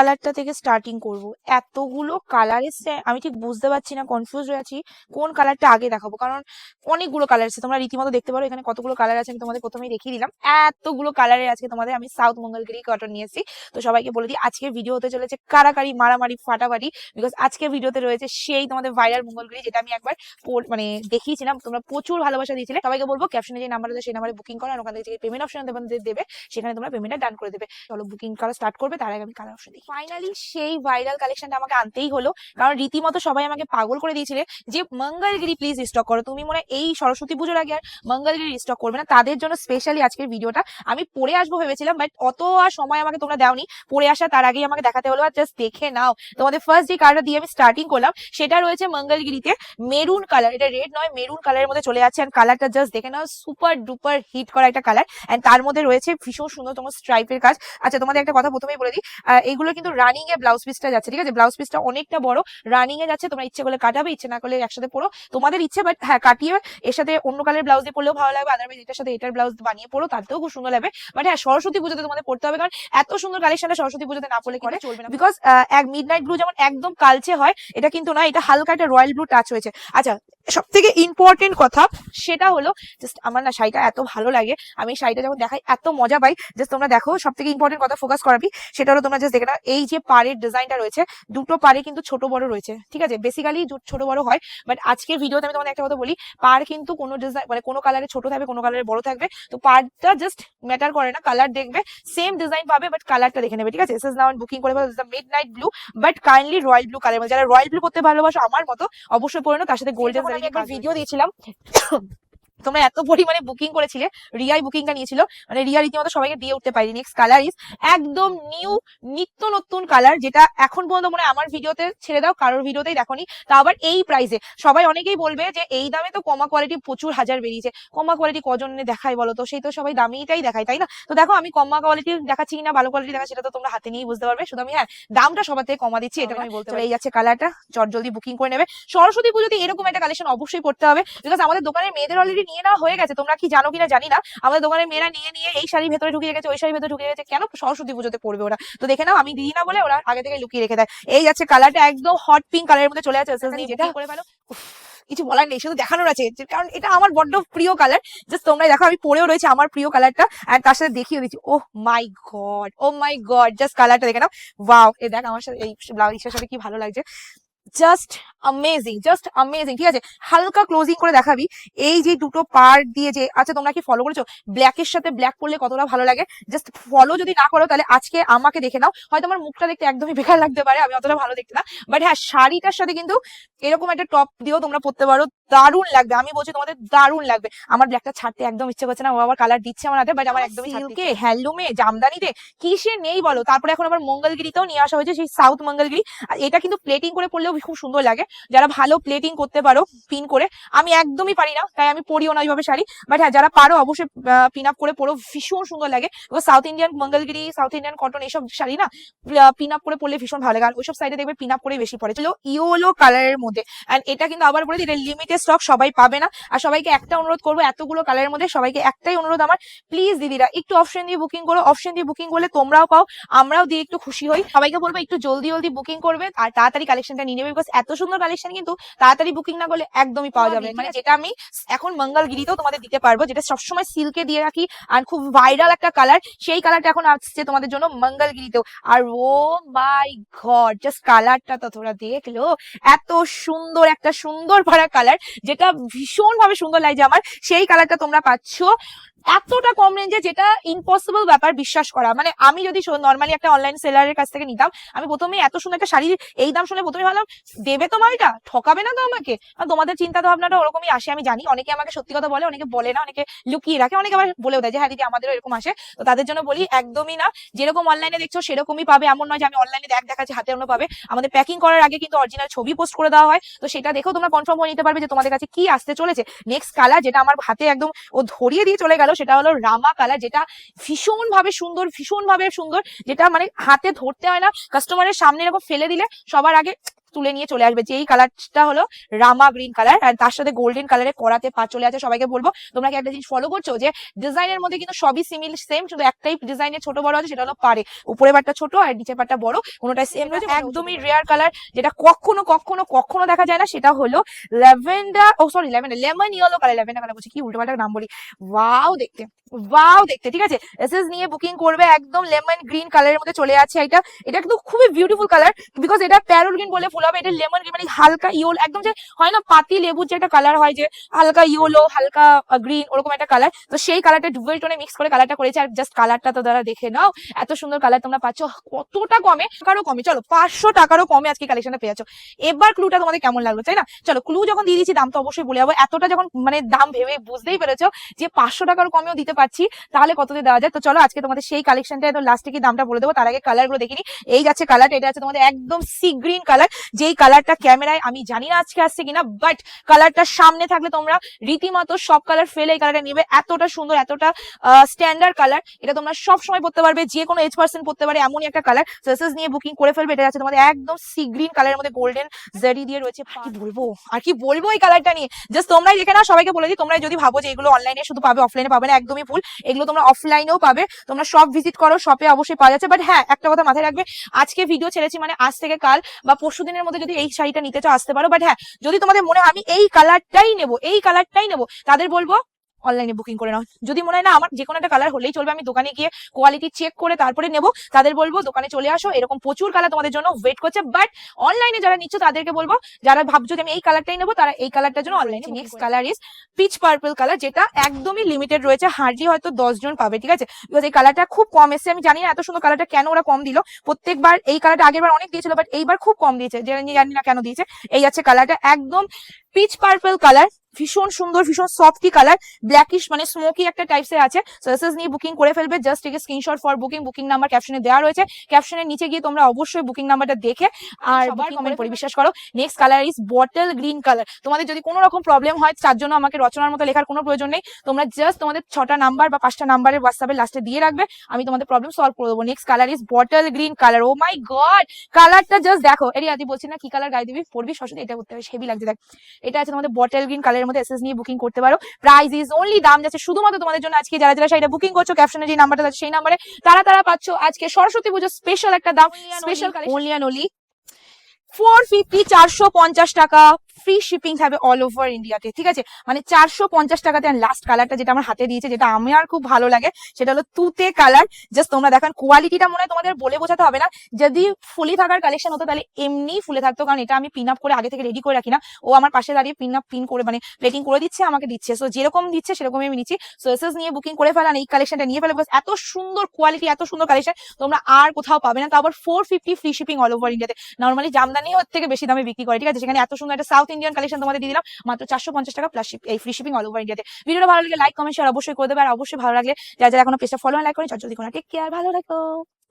কালারটা থেকে স্টার্টিং করব। এতগুলো কালার এসছে, আমি ঠিক বুঝতে পারছি না কনফিউজ হয়ে আছি। কোন কালারটা আগে দেখাবো? কারণ অনেকগুলো কালার আছে তোমরা রীতিমতো দেখতে পারো, এখানে কতগুলো কালার আছে আমি তোমাদের প্রথমেই দেখিয়ে দিলাম। এতগুলো কালারে আজকে তোমাদের আমি সাউথ মঙ্গলগিরি কটন নিয়ে এসেছি। তো সবাইকে বলে দিই আজকের ভিডিও হতে চলেছে কারাকারি, মারামারি, ফাটাফাটি বিকজ আজকে ভিডিওতে রয়েছে সেই তোমাদের ভাইরাল মঙ্গলগিরি যেটা আমি একবার মানে দেখিয়েছিলাম। তোমরা প্রচুর ভালোবাসা দিয়েছিলে। সবাইকে বলব ক্যাপশনে যে নাম্বার আছে, সেই নাম্বারে বুকিং করো, আর ওখান থেকে পেমেন্ট অপশন তোমাদের দেবে, সেখানে তোমরা পেমেন্টটা ডান করে দেবে। চলো বুকিং করা স্টার্ট করবে, তার আগে আমি কালার অপশন দিই। ফাইনালি সেই ভাইরাল কালেকশনটা আমাকে আনতেই হলো। কারণ রীতিমতো সবাই আমাকে পাগল করে দিয়েছিলে যে, মঙ্গলগিরি প্লিজ স্টক করো। তুমি মনে এই সরস্বতী পুজোর আগে আর মঙ্গলগিরি স্টক করবে না। তাদের জন্য স্পেশালি আজকের ভিডিওটা আমি পড়ে আসব ভেবেছিলাম বাট অত আর সময় আমাকে তোমরা দাওনি। পড়ে আসা তার আগেই আমাকে দেখাতে হলো। আর জাস্ট দেখে নাও। তোমাদের ফার্স্ট যে কার্ডটা দিয়ে আমি স্টার্টিং করলাম, সেটা রয়েছে মঙ্গলগিরিতে মেরুন কালার এটা রেড নয় মেরুন কালারের মধ্যে চলে যাচ্ছে। অ্যান্ড কালারটা জাস্ট দেখে নাও। সুপার ডুপার হিট করা একটা কালার অ্যান্ড তার মধ্যে রয়েছে ভীষণ সুন্দর তোমার স্ট্রাইপের কাজ। আচ্ছা তোমাদের একটা কথা প্রথমেই বলে দিই। এগুলো কিন্তু রানিং এ ব্লাউজ পিসটা যাচ্ছে ঠিক আছে? ব্লাউজ পিসটা অনেকটা বড় রানিং এ যাচ্ছে তোমরা ইচ্ছে করলে কাটাবে ইচ্ছে না করলে একসাথে পড়ো তোমাদের ইচ্ছে বাট হ্যাঁ কাটিয়ে এর সাথে অন্য কালার ব্লাউজ দিয়ে পড়লেও ভালো লাগবে আদারওয়াইজ এটার সাথে এটার ব্লাউজ বানিয়ে পড়ো তাতেও খুব সুন্দর লাগবে। বাট হ্যাঁ সরস্বতী পুজোতে তোমাদের পড়তে হবে কারণ এত সুন্দর কালেকশনটা সরস্বতী পুজোতে না পড়লে করে চলবে না। বিকজ এক মিড নাইট ব্লু যেমন একদম কালচে হয় এটা কিন্তু না এটা হালকা একটা রয়্যাল ব্লু টাচ হয়েছে। আচ্ছা সব থেকে ইম্পর্টেন্ট কথা সেটা হলো জাস্ট আমার না শাড়িটা এত ভালো লাগে। আমি শাড়িটা যখন দেখাই এত মজা পাই। জাস্ট তোমরা দেখো সব থেকে ইম্পর্টেন্ট কথা ফোকাস করাবি সেটা হলো তোমরা জাস্ট দেখে এই যে পাড়ের ডিজাইনটা রয়েছে দুটো পাড়ে কিন্তু ছোট বড় রয়েছে। ঠিক আছে? বেসিক্যালি ছোট বড় হয় বাট আজকের ভিডিওতে আমি তোমাদের একটা কথা বলি পাড় কিন্তু কোনো ডিজাইন মানে কোনো কালারে ছোট থাকবে কোনো কালারে বড় থাকবে। তো পাড়টা জাস্ট ম্যাটার করে না কালার দেখবে সেম ডিজাইন পাবে বাট কালারটা দেখে নেবে ঠিক আছে? এসএস নাও বুকিং করে midnight blue but kindly royal blue colour যারা রয়্যাল ব্লু করতে ভালোবাসো আমার মতো অবশ্যই নাও তার সাথে গোল্ডেন আমি একবার ভিডিও দিয়েছিলাম। তোমরা এত পরিমাণে বুকিং করেছিলে রিয়াই বুকিংটা নিয়েছিল মানে রিয়া রীতিমতো সবাইকে দিয়ে উঠতে পারি নেক্সট কালার ইজ একদম নিউ নিত্য নতুন কালার যেটা এখন পর্যন্ত মনে আমার ভিডিওতে ছেড়ে দাও কারোর ভিডিওতেই দেখোনি তা আবার এই প্রাইসে সবাই অনেকেই বলবে যে এই দামে তো কমা কোয়ালিটি প্রচুর হাজার বেরিয়েছে কমা কোয়ালিটি কজনে দেখায় বলো তো? সেই তো সবাই দামিটাই দেখায় তাই না? তো দেখো আমি কমা কোয়ালিটি দেখাচ্ছি না ভালো কোয়ালিটি দেখা সেটা তো তোমরা হাতে নিয়েই বুঝতে পারবে। শুধু আমি হ্যাঁ দামটা সবার থেকে কমা দিচ্ছি এটা আমি বলতে পারি। এই যাচ্ছে কালারটা চট জলদি বুকিং করে নেবে। সরস্বতী পুজোতে এরকম একটা কালেকশন অবশ্যই করতে হবে বিকজ আমাদের দোকানের মেয়েদের অলরেডি নিয়ে নেওয়া হয়ে গেছে তোমরা কি জানো কিনা জানি না। আমাদের দোকানের মেয়েরা নিয়ে নিয়ে এই শাড়ি ভেতরে ঢুকিয়ে গেছে ওই শাড়ি ভেতরে ঢুকিয়ে গেছে কেন? সরস্বতী পুজোতে পড়বে ওরা। তো দেখে নাও আমি দিই না বলে ওরা আগে থেকে লুকিয়ে রেখে দেয়। এই যাচ্ছে কালারটা একদম হট পিঙ্ক কালারের মধ্যে চলে যাচ্ছে যেটা করে ফেলো। কিছু বলার নেই শুধু দেখানোর আছে কারণ এটা আমার বড্ড প্রিয় কালার জাস্ট তোমরা দেখো আমি পরেও রয়েছে আমার প্রিয় কালারটা আর তার সাথে দেখিয়ে দিচ্ছি। ও my god oh my god just কালারটা দেখে নাও। ওয়াও এ দেখ আমার সাথে এই ব্লাউজের সাথে কি ভালো লাগছে। জাস্ট আমেজিং জাস্ট আমেজিং ঠিক আছে? হালকা ক্লোজিং করে দেখাবি। এই যে দুটো পার্ট দিয়ে যে আচ্ছা তোমরা কি ফলো করেছ? ব্ল্যাকের সাথে ব্ল্যাক পরলে কতটা ভালো লাগে? জাস্ট ফলো যদি না করো, তাহলে আজকে আমাকে দেখে নাও। হয়তো আমার মুখটা দেখতে একদমই বেকার লাগতে পারে, আমি অতটা ভালো দেখতে না। বাট হ্যাঁ শাড়িটার সাথে কিন্তু এরকম একটা টপ দিয়েও তোমরা পরতে পারো। দারুণ লাগবে। আমি বলছি তোমাদের দারুণ লাগবে। আমার ব্ল্যাকটা ছাড়তে একদম ইচ্ছে করছে না। ও আবার কালার দিচ্ছে আমার হাতে বাট আমার একদমই সিল্কে হ্যান্ডলুমে জামদানিতে কিসে নেই বলো? তারপরে এখন আবার মঙ্গলগিরিতেও নিয়ে আসা হয়েছে সেই সাউথ মঙ্গলগিরি। আর এটা কিন্তু প্লেটিং করে পড়লেও খুব সুন্দর লাগে। যারা ভালো প্লেটিং করতে পারো পিন করে আমি একদমই পারি না তাই আমি পরিও না ওইভাবে শাড়ি। বাট হ্যাঁ যারা পারো অবশ্যই পিন আপ করে পড়ো ভীষণ সুন্দর লাগে। South Indian Mangalagiri south Indian cotton এইসব শাড়ি না পিন আপ করে পড়লে ভীষণ ভালো লাগে। আর ওইসব সাইডে দেখবে পিন আপ করে বেশি পড়ে ছিল ইয়েলো কালারের মধ্যে। অ্যান্ড এটা কিন্তু আবার বলে দিই, এটা লিমিটেড স্টক সবাই পাবে না। আর সবাইকে একটা অনুরোধ করব, এতগুলো কালারের মধ্যে সবাইকে একটাই অনুরোধ আমার প্লিজ দিদিরা, একটু অপশন দিয়ে বুকিং করো অপশন দিয়ে বুকিং করলে তোমরাও পাও, আমরাও দিয়ে একটু খুশি হই। সবাইকে বলব, একটু জলদি জলদি বুকিং করবে, আর তাড়াতাড়ি কালেকশনটা নিয়ে নেবে বিকজ এত সুন্দর কালেকশন কিন্তু তাড়াতাড়ি বুকিং না করলে একদমই পাওয়া যাবে মানে যেটা আমি এখন মঙ্গলগিরিতেও তোমাদের দিতে পারব, যেটা সবসময় সিল্কে দিয়ে রাখি, আর খুব ভাইরাল একটা কালার সেই কালারটা এখন আসছে তোমাদের জন্য মঙ্গলগিরিতেও। আর ও মাই গড জাস্ট কালারটা তো তোমরা দেখল, এত সুন্দর, একটা সুন্দর ভরা কালার যেটা ভীষণ ভাবে সুন্দর লাগছে আমার সেই কালারটা তোমরা পাচ্ছ। এতটা কম রেঞ্জে যেটা ইম্পসিবল ব্যাপার বিশ্বাস করা। মানে আমি যদি নর্মালি একটা অনলাইন সেলারের কাছ থেকে নিতাম, আমি প্রথমে এত সুন্দর একটা শাড়ির এই দাম শুনে প্রথমে ভাবলাম, দেবে তো মালটা? ঠকাবে না তো আমাকে? তোমাদের চিন্তা ভাবনাটা ওরকমই আসে, আমি জানি। অনেকে আমাকে সত্যি কথা বলে, অনেকে বলে না, অনেকে লুকিয়ে রাখে, অনেকে আবার বলেও দেয় যে হ্যাঁ দিদি, আমাদেরও এরকম আসে। তো তাদের জন্য বলি, একদমই না। যেরকম অনলাইনে দেখছ, সেরকমই পাবে। এমন নয় যে, আমি অনলাইনে দেখ দেখাচ্ছি, হাতে অন্য পাবে। আমাদের প্যাকিং করার আগে কিন্তু অরিজিনাল ছবি পোস্ট করে দেওয়া হয়। তো সেটা দেখেও তোমরা কনফার্ম হয়ে নিতে পারবে যে, তোমাদের কাছে কি আসতে চলেছে। নেক্সট কালার যেটা আমার হাতে একদম ও ধরিয়ে দিয়ে চলে গেল সেটা হলো রামা কালার, যেটা ভীষণ ভাবে সুন্দর ভীষণ ভাবে সুন্দর, যেটা মানে হাতে ধরতে হয় না। কাস্টমারের সামনে এরকম ফেলে দিলে সবার আগে তুলে নিয়ে চলে আসবে। যে এই কালারটা হলো রামা গ্রিন কালার আর তার সাথে গোল্ডেন কালারে করাতে পা চলে আছে সবাইকে বলব। তোমরা কি একটা জিনিস ফলো করছ যে ডিজাইনের মধ্যে কিন্তু সবই সিমিল সেম শুধু একটাই ডিজাইনের ছোট বড় আছে সেটা হলো পারে উপরে পাটটা ছোট আর নিচের পাটটা বড় কোনোটাই সেম রয়েছে একদমই রেয়ার কালার যেটা কখনো কখনো কখনো দেখা যায় না সেটা হলো lavender oh sorry lavender lemon yellow colour lavender colour বলছি কি উল্টো পাল্টা নাম বলি? ওয়াও দেখতে। ওয়াও দেখতে, ঠিক আছে? এসএস নিয়ে বুকিং করবে একদম লেমন গ্রিন কালারের মধ্যে চলে আছে এটা। এটা কিন্তু খুবই বিউটিফুল কালার বিকজ এটা প্যারোল গ্রিন বলে ফুল হবে। এটা লেমন গ্রিন মানে হালকা ইয়োল একদম যে হয় না, পাতি লেবুর যে একটা কালার হয় যে হালকা ইয়েলো হালকা গ্রিন ওরকম একটা কালার তো সেই কালারটা ডুবেল টোনে মিক্স করে কালারটা করেছে। আর জাস্ট কালারটা তো দ্বারা দেখে নাও, এত সুন্দর কালার তোমরা পাচ্ছ। কতটা কমে? টাকারও কমে। চলো, পাঁচশো টাকারও কমে আজকে কালেকশনটা পেয়ে যাচ্ছ। এবার ক্লুটা তোমাদের কেমন লাগল, তাই না? চলো ক্লু যখন দিয়ে দিচ্ছি দাম তো অবশ্যই বলে যাব। এতটা যখন মানে দাম ভেবে বুঝতেই পেরেছ যে পাঁচশো টাকার কমেও দিতে পারছি তাহলে কততে দেওয়া যায়? তো চলো আজকে তোমাদের সেই কালেকশনটা একদম লাস্টে কি দামটা বলে দেবো? তার আগে কালারগুলো দেখিনি। এই যাচ্ছে কালারটা এটা আছে তোমাদের একদম সি গ্রিন কালার যেই কালারটা ক্যামেরায় আমি জানি না আজকে আসছে কিনা বাট কালারটা সামনে থাকলে তোমরা রীতিমতো সব কালার ফেলে এই কালারটা নিবে। এতটা সুন্দর, এতটা স্ট্যান্ডার্ড কালার এটা তোমরা সব সময় পড়তে পারবে, যে কোনো এজ পার্সন পড়তে পারে এমনই একটা কালার সেসেস নিয়ে বুকিং করে ফেলবে, এটা আছে তোমাদের একদম সি গ্রিন কালারের মধ্যে গোল্ডেন জারি দিয়ে রয়েছে। কি বলব? আর কি বলব এই কালারটা নিয়ে? জাস্ট তোমরাই দেখে না সবাইকে বলে দিই তোমরা যদি ভাবো যে এগুলো অনলাইনে শুধু পাবে অফলাইনে পাবে না, একদমই ভুল এগুলো তোমরা অফলাইনেও পাবে। তোমরা সব ভিজিট করো শপে অবশ্যই পাওয়া যাচ্ছে। বাট হ্যাঁ একটা কথা মাথায় রাখবে, আজকে ভিডিও ছেড়েছি মানে আজ থেকে কাল বা পরশু দিনের মধ্যে যদি এই শাড়িটা নিতে চাও, আসতে পারো। বাট হ্যাঁ যদি তোমাদের মনে হয়, আমি এই কালারটাই নেব, এই কালারটাই নেব, তাদের বলব অনলাইনে বুকিং করে নাও। যদি মনে হয় না আমার যে কোনো একটা কালার হলেই চলবে আমি দোকানে গিয়ে কোয়ালিটি চেক করে তারপরে নেব তাদের বলব দোকানে চলে আসো। এরকম প্রচুর কালার তোমাদের জন্য ওয়েট করছে। বাট অনলাইনে যারা নিচ্ছ তাদেরকে বলব যারা ভাবছ যে আমি এই কালারটাই নেব তারা এই কালারটার জন্য অনলাইনে next colour is peach purple colour যেটা একদমই লিমিটেড রয়েছে হার্ডলি হয়তো দশ জন পাবে ঠিক আছে? বিকজ এই কালারটা খুব কম এসছে। আমি জানি না এত সুন্দর কালারটা কেন ওরা কম দিল। প্রত্যেকবার এই কালারটা আগের বার অনেক দিয়েছিল বাট এইবার খুব কম দিয়েছে। যেটা জানি না কেন দিয়েছে। এই আছে কালারটা একদম পিচ পার্পল কালার ভীষণ সুন্দর ভীষণ সফটি কালার ব্ল্যাকিশ মানে স্মোকি একটা টাইপস এর আছে। নিয়ে বুকিং করে ফেলবে। Just take screenshot for booking booking number ক্যাপশনে দেওয়া রয়েছে। ক্যাপশনের নিচে গিয়ে তোমরা অবশ্যই বুকিং নাম্বারটা দেখে আর সবার কমেন্ট করে বিশ্বাস করো। Next colour is bottle green colour তোমাদের যদি কোনো রকম প্রবলেম হয় তার জন্য আমাকে রচনার মতো লেখার কোনো প্রয়োজন নেই। তোমরা জাস্ট তোমাদের ছটা নাম্বার বা পাঁচটা নাম্বারের হোয়াটসঅ্যাপে লাস্টে দিয়ে রাখবে। আমি তোমাদের প্রবলেম সলভ করে দেবো। Next colour is bottle green colour oh my god কালারটা জাস্ট দেখো। এরি আদি বলছি না কি কালার গায়ে দিবি? পড়বি সরস্বতী এটা করতে হবে হেভি লাগছে দেখ। এটা আছে তোমাদের বটল গ্রিন কালারের মধ্যে এসএস নিয়ে বুকিং করতে পারো। প্রাইস ইজ অনলি দাম যাচ্ছে শুধুমাত্র তোমাদের জন্য আজকে যারা যারা সেটা বুকিং করছ ক্যাপশনে যে নাম্বারটা আছে সেই নাম্বারে তারা তারা পাচ্ছ আজকে সরস্বতী পুজো স্পেশাল একটা দাম special only and only four fifty চারশো পঞ্চাশ টাকা। ফ্রি শিপিং থাকবে অল ওভার ইন্ডিয়াতে ঠিক আছে? মানে চারশো পঞ্চাশ টাকাতে লাস্ট কালারটা যেটা আমার হাতে দিয়েছে, যেটা আমার খুব ভালো লাগে, সেটা হলো তুতে কালার জাস্ট তোমরা দেখেন কোয়ালিটিটা মনে হয় তোমাদের বলে বোঝাতে হবে না। যদি ফুলি থাকার কালেকশন হতো, তাহলে এমনি ফুলে থাকতো, কারণ এটা আমি পিন আপ করে আগে থেকে রেডি করে রাখি না। ও আমার পাশে দাঁড়িয়ে পিন আপ পিন করে মানে প্লেটিং করে দিচ্ছে, আমাকে দিচ্ছে। সো যেরকম দিচ্ছে, সেরকমই আমি নিচ্ছি। সো এসএস নিয়ে বুকিং করে ফেলান, এই কালেকশনটা নিয়ে ফেলে এত সুন্দর কোয়ালিটি এত সুন্দর কালেকশন তোমরা আর কোথাও পাবে না। তো আবার four fifty free shipping all over ইন্ডিয়াতে নর্মালি জামদানি থেকে বেশি দামে বিক্রি করে, ঠিক আছে? সেখানে এত সুন্দর একটা সাউথ ইন্ডিয়ান কালেকশন তোমাদের দিয়ে দিলাম। মাত্র চারশো পঞ্চাশ টাকা প্লাস এই ফ্রি শিপিং অল ওভার ইন্ডিয়াতে ভিডিওটা ভালো লাগে লাইক কমেন্ট শেয়ার অবশ্যই করে দেবে। আর অবশ্যই ভালো লাগলে যারা যারা এখনও পেজটা ফলো লাইক করে চল জলদি কোনো টেক কেয়ার ভালো থাকো।